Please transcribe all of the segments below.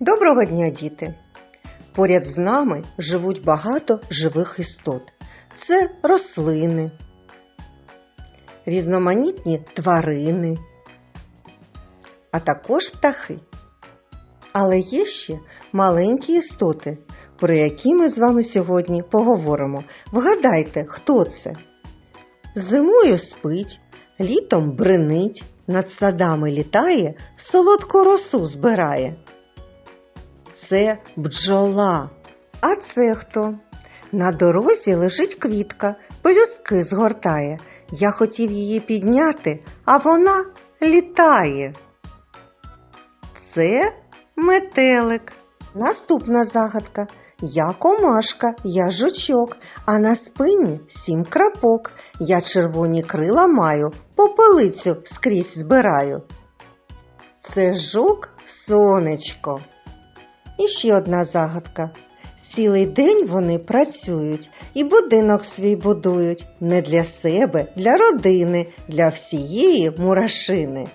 Доброго дня, діти! Поряд з нами живуть багато живих істот. Це рослини, різноманітні тварини, а також птахи. Але є ще маленькі істоти, про які ми з вами сьогодні поговоримо. Вгадайте, хто це? Зимою спить, літом бринить, над садами літає, солодку росу збирає. Це бджола. А це хто? На дорозі лежить квітка, пелюстки згортає. Я хотів її підняти, а вона літає. Це метелик. Наступна загадка. Я комашка, я жучок, а на спині сім крапок. Я червоні крила маю, попелицю скрізь збираю. Це жук сонечко. І ще одна загадка. Цілий день вони працюють і будинок свій будують не для себе, для родини, для всієї мурашини.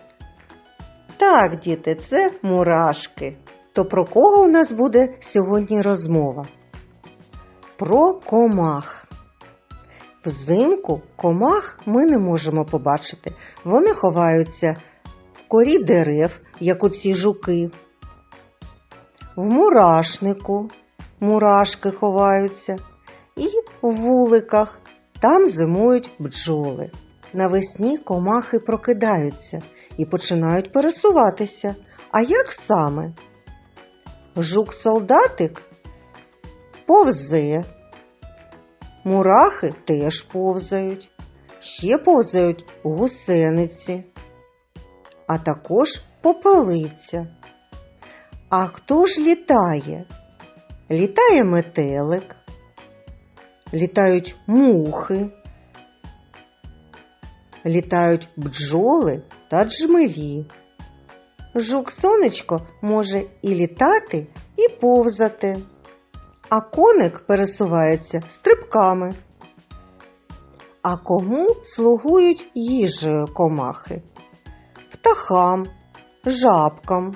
Так, діти, це мурашки. То про кого у нас буде сьогодні розмова? Про комах. Взимку комах ми не можемо побачити. Вони ховаються в корі дерев, як оці жуки. В мурашнику мурашки ховаються, і в вуликах там зимують бджоли. Навесні комахи прокидаються і починають пересуватися. А як саме? Жук-солдатик повзе, мурахи теж повзають, ще повзають гусениці, а також попелиця. А хто ж літає? Літає метелик, літають мухи, літають бджоли та джмелі. Жук-сонечко може і літати, і повзати, а коник пересувається стрибками. А кому слугують їжею комахи? Птахам, жабкам.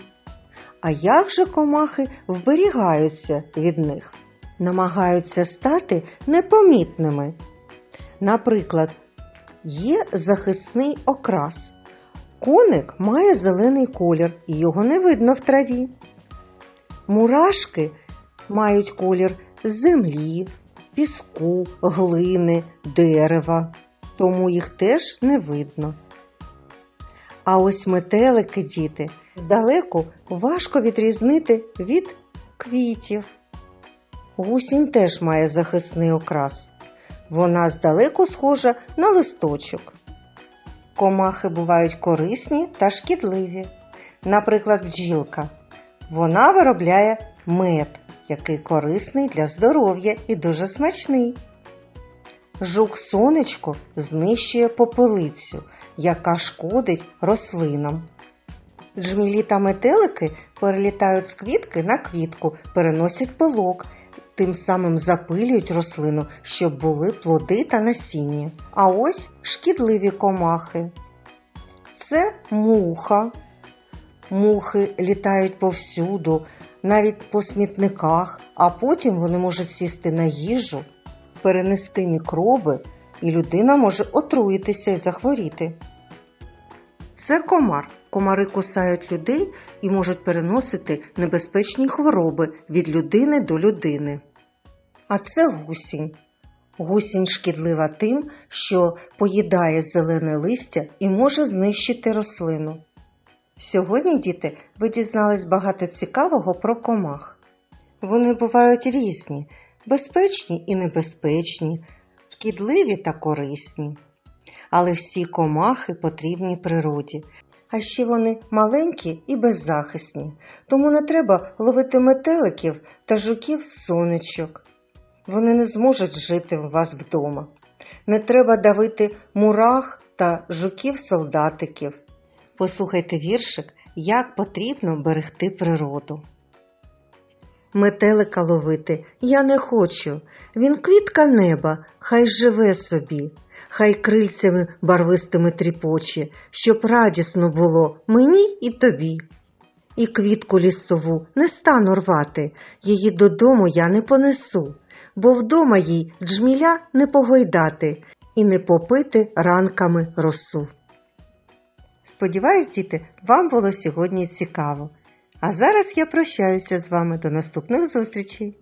А як же комахи вберігаються від них? Намагаються стати непомітними. Наприклад, є захисний окрас. Коник має зелений колір і його не видно в траві. Мурашки мають колір землі, піску, глини, дерева, тому їх теж не видно. А ось метелики, діти, здалеку важко відрізнити від квітів. Гусінь теж має захисний окрас. Вона здалеку схожа на листочок. Комахи бувають корисні та шкідливі. Наприклад, бджілка. Вона виробляє мед, який корисний для здоров'я і дуже смачний. Жук сонечко знищує попелицю, яка шкодить рослинам. Джмілі та метелики перелітають з квітки на квітку, переносять пилок, тим самим запилюють рослину, щоб були плоди та насіння. А ось шкідливі комахи. Це муха. Мухи літають повсюду, навіть по смітниках, а потім вони можуть сісти на їжу, перенести мікроби, і людина може отруїтися і захворіти. Це комар. Комари кусають людей і можуть переносити небезпечні хвороби від людини до людини. А це гусінь. Гусінь шкідлива тим, що поїдає зелене листя і може знищити рослину. Сьогодні, діти, ви дізнались багато цікавого про комах. Вони бувають різні, безпечні і небезпечні, шкідливі та корисні. Але всі комахи потрібні природі. А ще вони маленькі і беззахисні, тому не треба ловити метеликів та жуків сонечок. Вони не зможуть жити у вас вдома. Не треба давити мурах та жуків-солдатиків. Послухайте віршик, як потрібно берегти природу. Метелика ловити я не хочу. Він квітка неба, хай живе собі, хай крильцями барвистими тріпоче, щоб радісно було мені і тобі. І квітку лісову не стану рвати, її додому я не понесу, бо вдома їй джміля не погойдати і не попити ранками росу. Сподіваюсь, діти, вам було сьогодні цікаво. А зараз я прощаюся з вами до наступних зустрічей.